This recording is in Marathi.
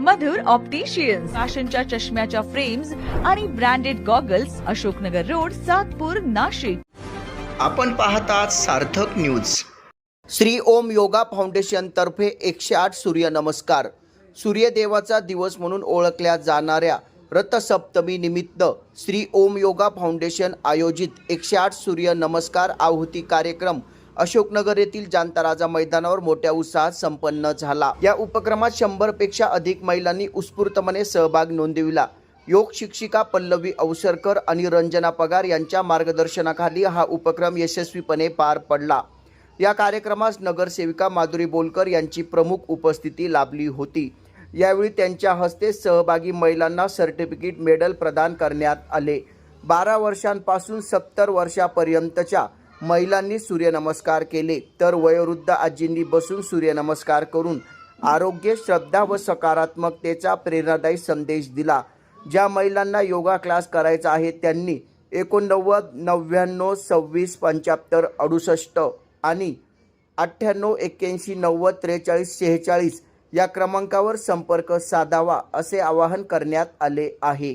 मधुर ऑप्टिशियन्स फॅशनच्या चष्म्याच्या फ्रेम्स आणि branded goggles Ashoknagar road Satpur Nashik. आपण पाहतात सार्थक न्यूज श्री ओम योगा फाउंडेशनतर्फे एकशे आठ सूर्यनमस्कार सूर्यदेवाचा दिवस म्हणून ओळखल्या जाणाऱ्या रथसप्तमी निमित्त श्री ओम योगा फाउंडेशन आयोजित एकशे आठ सूर्य नमस्कार आहुती कार्यक्रम अशोकनगर येथील जांताराजा मैदानावर मोठ्या उत्साहात संपन्न झाला. या उपक्रमात शंभरपेक्षा अधिक महिलांनी उत्स्फूर्तपणे सहभाग नोंदविला. योग शिक्षिका पल्लवी अवसरकर आणि रंजना पगार यांच्या मार्गदर्शनाखाली हा उपक्रम यशस्वीपणे पार पडला. या कार्यक्रमास नगरसेविका माधुरी बोलकर यांची प्रमुख उपस्थिती लाभली होती. यावेळी त्यांच्या हस्ते सहभागी महिलांना सर्टिफिकेट मेडल प्रदान करण्यात आले. बारा वर्षांपासून सत्तर वर्षापर्यंतच्या महिलांनी सूर्यनमस्कार केले तर वयोवृद्ध आजींनी बसून सूर्यनमस्कार करून आरोग्य श्रद्धा व सकारात्मकतेचा प्रेरणादायी संदेश दिला. ज्या महिलांना योगा क्लास करायचा आहे त्यांनी एकोणनव्वद नव्याण्णव सव्वीस पंच्याहत्तर अडुसष्ट आणि अठ्ठ्याण्णव एक्क्याऐंशी नव्वद त्रेचाळीस शेहेचाळीस या क्रमांकावर संपर्क साधावा असे आवाहन करण्यात आले आहे.